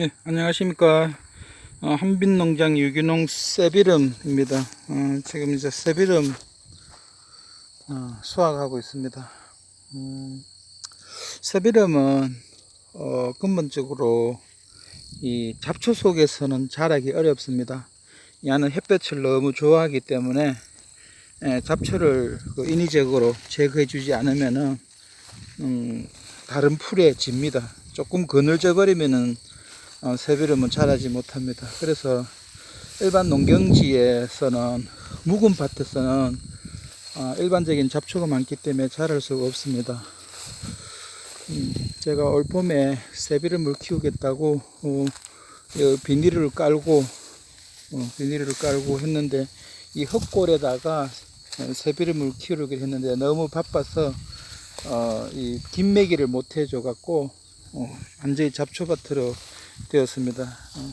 예, 안녕하십니까. 어, 한빛농장 유기농 세비름입니다. 어, 지금 이제 세비름 어, 수확하고 있습니다. 음, 세비름은 어, 근본적으로 이 잡초 속에서는 자라기 어렵습니다. 야는 햇볕을 너무 좋아하기 때문에 예, 잡초를 그 인위적으로 제거해 주지 않으면은 음, 다른 풀에 집니다. 조금 그늘져 버리면은 어, 새비름은 자라지 못합니다. 그래서 일반 농경지에서는 묵은 밭에서는 어, 일반적인 잡초가 많기 때문에 자랄 수가 없습니다. 음, 제가 올 봄에 새비름을 키우겠다고 어, 이 비닐을 깔고 어, 비닐을 깔고 했는데 이 흙골에다가 어, 새비름을 키우기로 했는데 너무 바빠서 어, 이 김매기를 못 해줘 갖고 어, 완전히 잡초밭으로 되었습니다. 어,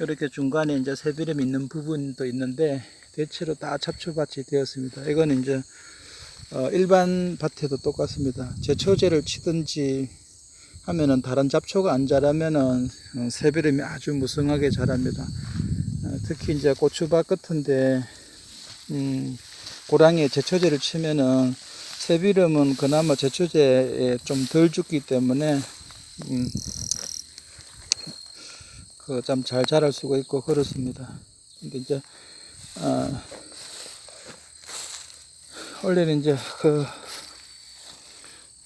이렇게 중간에 이제 새비름 있는 부분도 있는데 대체로 다 잡초밭이 되었습니다. 이건 이제 어, 일반 밭에도 똑같습니다. 제초제를 치든지 하면은 다른 잡초가 안 자라면은 어, 새비름이 아주 무성하게 자랍니다. 어, 특히 이제 고추밭 같은데 음, 고랑에 제초제를 치면은 새비름은 그나마 제초제에 좀 덜 죽기 때문에 음, 그 참 잘 자랄 수가 있고 그렇습니다. 근데 이제 아, 원래는 이제 그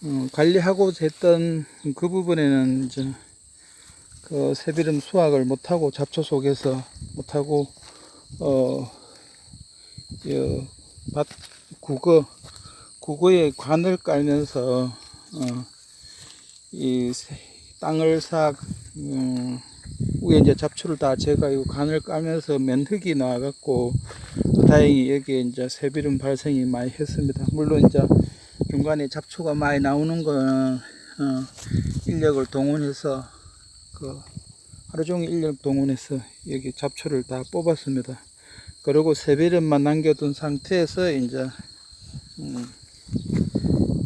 음, 관리하고 했던 그 부분에는 이제 그 새비름 수확을 못하고 잡초 속에서 못하고 어밭 국어 국어에 관을 깔면서 어, 이 세- 땅을 싹 음, 위에 이제 잡초를 다 제거하고 간을 까면서 면흙이 나와갖고 다행히 여기에 이제 새비름 발생이 많이 했습니다. 물론 이제 중간에 잡초가 많이 나오는 거는 어, 인력을 동원해서 그 하루 종일 인력 동원해서 여기 잡초를 다 뽑았습니다. 그리고 새비름만 남겨둔 상태에서 이제 음,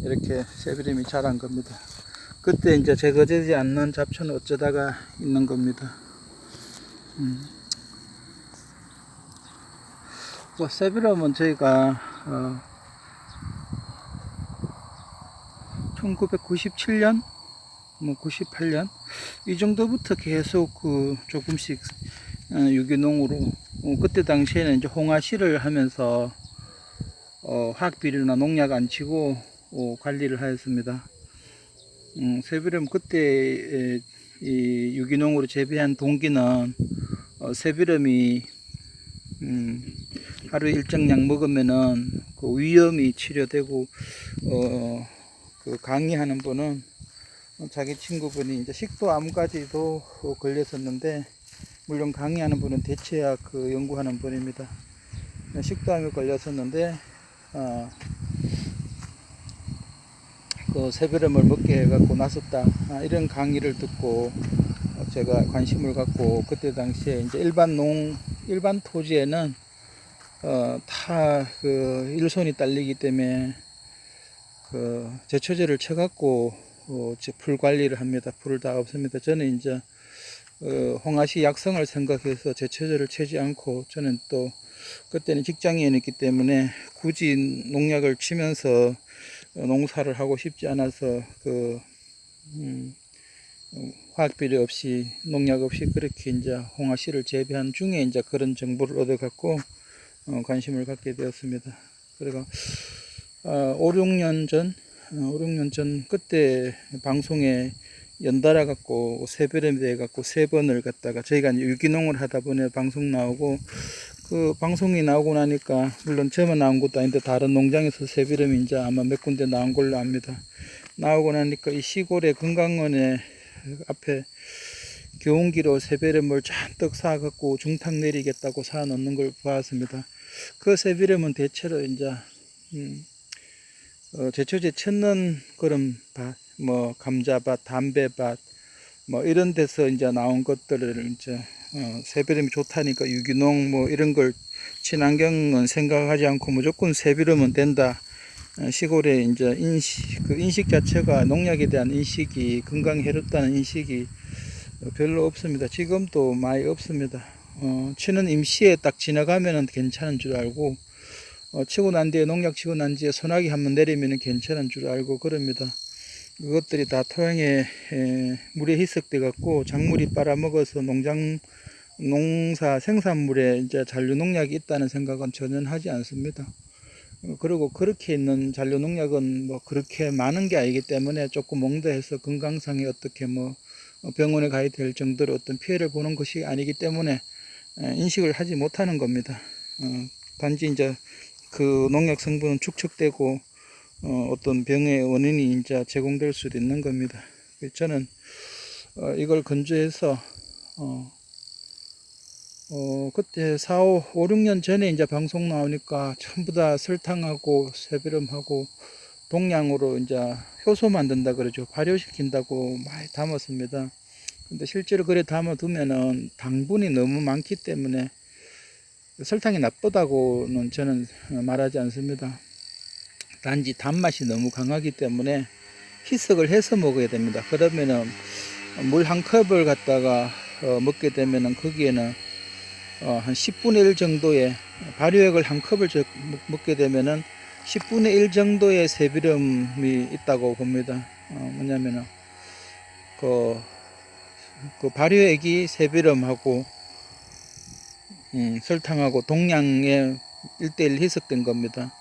이렇게 새비름이 자란 겁니다. 그때 이제 제거되지 않는 잡초는 어쩌다가 있는 겁니다. 음. 뭐 세비름은 저희가 어, 1997년, 뭐 98년 이 정도부터 계속 그 조금씩 어, 유기농으로 어, 그때 당시에는 이제 홍화씨를 하면서 어, 화학 비료나 농약 안 치고 어, 관리를 하였습니다. 음, 새비름 그때 에, 이 유기농으로 재배한 동기는 어, 새비름이 음, 하루에 일정량 먹으면은 그 위염이 치료되고 어, 그 강의하는 분은 자기 친구분이 이제 식도암까지도 어, 걸렸었는데 물론 강의하는 분은 대체약 그 연구하는 분입니다. 식도암에 걸렸었는데 어, 그 새비름을 먹게 해갖고 나섰다 아, 이런 강의를 듣고 어, 제가 관심을 갖고 그때 당시에 이제 일반 농 일반 토지에는 어, 다 그 일손이 딸리기 때문에 그 제초제를 쳐갖고 어, 풀 관리를 합니다. 풀을 다 없습니다. 저는 이제 어, 홍아시 약성을 생각해서 제초제를 치지 않고 저는 또 그때는 직장인이었기 때문에 굳이 농약을 치면서 어, 농사를 하고 싶지 않아서 그 음, 어, 화학 비료 없이 농약 없이 그렇게 이제 홍화 씨를 재배한 중에 이제 그런 정보를 얻어 갖고 어, 관심을 갖게 되었습니다. 그리고 어, 5, 6년 전, 어, 5, 6년 전 그때 방송에 연달아 갖고 세별에 대해 갖고 세 번을 갖다가 저희가 유기농을 하다 보니 방송 나오고 그 방송이 나오고 나니까 물론 저만 나온 것도 아닌데 다른 농장에서 새비름이 이제 아마 몇 군데 나온 걸로 압니다. 나오고 나니까 이 시골의 건강원에 앞에 교훈기로 새비름을 잔뜩 사갖고 중탕 내리겠다고 사 놓는 걸 보았습니다. 그 새비름은 대체로 이제 음, 어, 제초제 찾는 그런 밭, 뭐 감자밭, 담배밭, 뭐 이런 데서 이제 나온 것들을 이제 어, 새비름이 좋다니까 유기농 뭐 이런 걸 친환경은 생각하지 않고 무조건 새비름은 된다. 어, 시골에 이제 인식, 그 인식 자체가 농약에 대한 인식이 건강에 해롭다는 인식이 별로 없습니다. 지금도 많이 없습니다. 어, 치는 임시에 딱 지나가면은 괜찮은 줄 알고 어, 치고 난 뒤에 농약 치고 난 뒤에 소나기 한번 내리면은 괜찮은 줄 알고 그럽니다. 그것들이 다 토양에 에, 물에 희석돼 갖고 작물이 빨아먹어서 농장 농사 생산물에 이제 잔류 농약이 있다는 생각은 전혀 하지 않습니다. 어, 그리고 그렇게 있는 잔류 농약은 뭐 그렇게 많은 게 아니기 때문에 조금 멍도해서 건강상에 어떻게 뭐 병원에 가야 될 정도로 어떤 피해를 보는 것이 아니기 때문에 에, 인식을 하지 못하는 겁니다. 어, 단지 이제 그 농약 성분은 축적되고 어, 어떤 병의 원인이 이제 제공될 수도 있는 겁니다. 저는 어, 이걸 건조해서 어, 어, 그때 4, 5, 5, 6년 전에 이제 방송 나오니까 전부 다 설탕하고 새비름하고 동량으로 이제 효소 만든다 그러죠. 발효시킨다고 많이 담았습니다. 근데 실제로 그래 담아두면은 당분이 너무 많기 때문에 설탕이 나쁘다고는 저는 말하지 않습니다. 단지 단맛이 너무 강하기 때문에 희석을 해서 먹어야 됩니다. 그러면은 물 한 컵을 갖다가 어, 먹게 되면은 거기에는 어, 한 10분의 1 정도의 발효액을 한 컵을 먹게 되면은 10분의 1 정도의 새비름이 있다고 봅니다. 어, 뭐냐면은 그, 그 발효액이 새비름하고 음, 설탕하고 동량의 1대1 희석된 겁니다.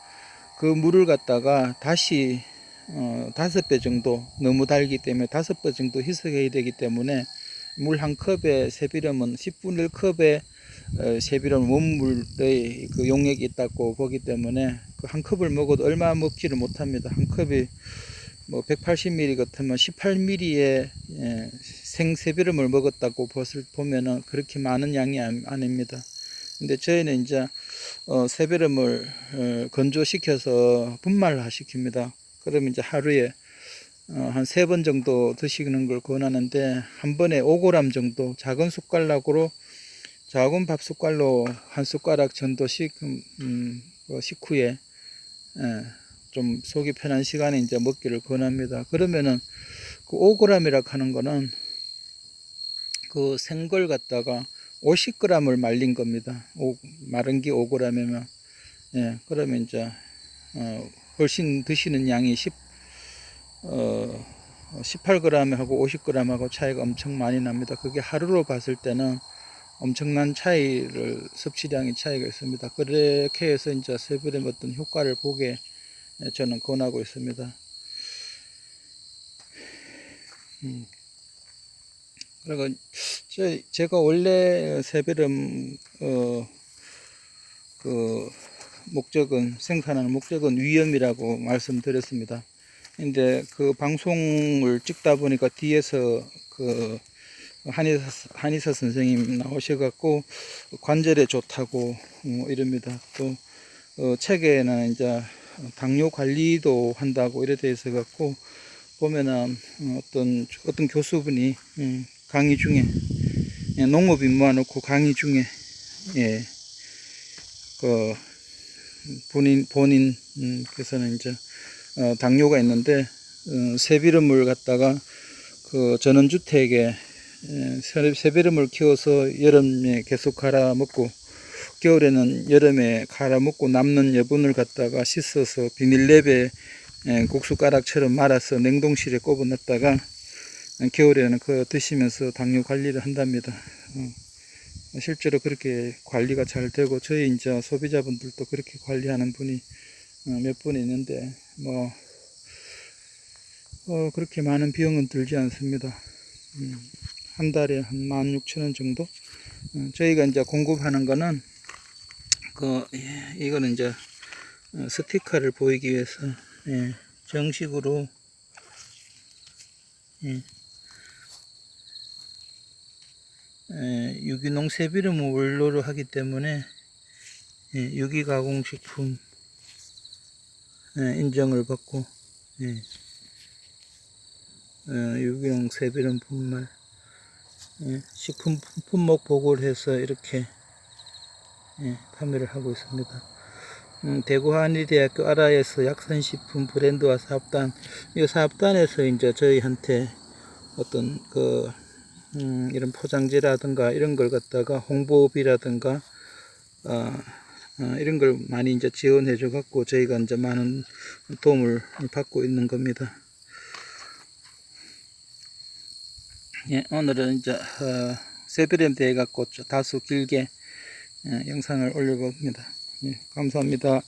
그 물을 갖다가 다시 어, 다섯 배 정도 너무 달기 때문에 다섯 배 정도 희석해야 되기 때문에 물 한 컵에 새비름은 10분의 1컵에 어, 새비름 원물의 그 용액이 있다고 보기 때문에 그 한 컵을 먹어도 얼마 먹지를 못합니다. 한 컵이 뭐 180ml 같으면 18ml의 예, 생새비름을 먹었다고 보면은 그렇게 많은 양이 안- 아닙니다. 근데 저희는 이제 어, 새비름을 어, 건조시켜서 분말화 시킵니다. 그러면 이제 하루에 어, 한 세 번 정도 드시는 걸 권하는데 한 번에 5g 정도 작은 숟가락으로 작은 밥 숟갈로 한 숟가락 정도씩 음, 음, 그 식후에 예, 좀 속이 편한 시간에 이제 먹기를 권합니다. 그러면은 그 5g이라 하는 거는 그 생걸 갖다가 50g을 말린 겁니다. 오, 마른 게 5g이면 예, 그러면 이제 어, 훨씬 드시는 양이 10 어, 18g하고 50g하고 차이가 엄청 많이 납니다. 그게 하루로 봤을 때는 엄청난 차이를 섭취량의 차이가 있습니다. 그렇게 해서 이제 세불의 어떤 효과를 보게 저는 권하고 있습니다. 음. 그리고 저 제가 원래 새비름 어, 그 목적은 생산하는 목적은 위험이라고 말씀드렸습니다. 근데 그 방송을 찍다 보니까 뒤에서 그 한의사, 한의사 선생님 나오셔갖고 관절에 좋다고 어, 이럽니다. 또 어, 책에는 이제 당뇨 관리도 한다고 이래 돼 있어 갖고 보면은 어, 어떤 어떤 교수분이 음, 강의 중에 예, 농업 입모아놓고 강의 중에 예, 그 본인 본인 음, 그래서는 이제 어, 당뇨가 있는데 어, 새비름을 갖다가 그 전원주택에 예, 새- 새비름을 키워서 여름에 계속 갈아 먹고 겨울에는 여름에 갈아 먹고 남는 여분을 갖다가 씻어서 비닐랩에 예, 국수가락처럼 말아서 냉동실에 꼽아 놨다가 겨울에는 그 드시면서 당뇨 관리를 한답니다. 어, 실제로 그렇게 관리가 잘 되고 저희 이제 소비자분들도 그렇게 관리하는 분이 어, 몇분 있는데 뭐 어, 그렇게 많은 비용은 들지 않습니다. 음, 한 달에 한 16,000원 정도? 어, 저희가 이제 공급하는 거는 그 예, 이거는 이제 어, 스티커를 보이기 위해서 예, 정식으로 예, 예, 유기농 새비름을 원료로 하기 때문에 예, 유기가공식품 예, 인정을 받고 예, 어, 유기농 새비름 분말. 예, 식품 품목 보고를 해서 이렇게 예, 판매를 하고 있습니다. 음, 대구 한의대학교 아라에서 약선식품 브랜드와 사업단 이 사업단에서 이제 저희한테 어떤 그 음, 이런 포장지라든가 이런 걸 갖다가 홍보비라든가 어, 어, 이런 걸 많이 이제 지원해 줘 갖고 저희가 이제 많은 도움을 받고 있는 겁니다. 예, 오늘은 이제 어, 세비렘 대해 갖고 다소 길게 예, 영상을 올려봅니다. 예, 감사합니다.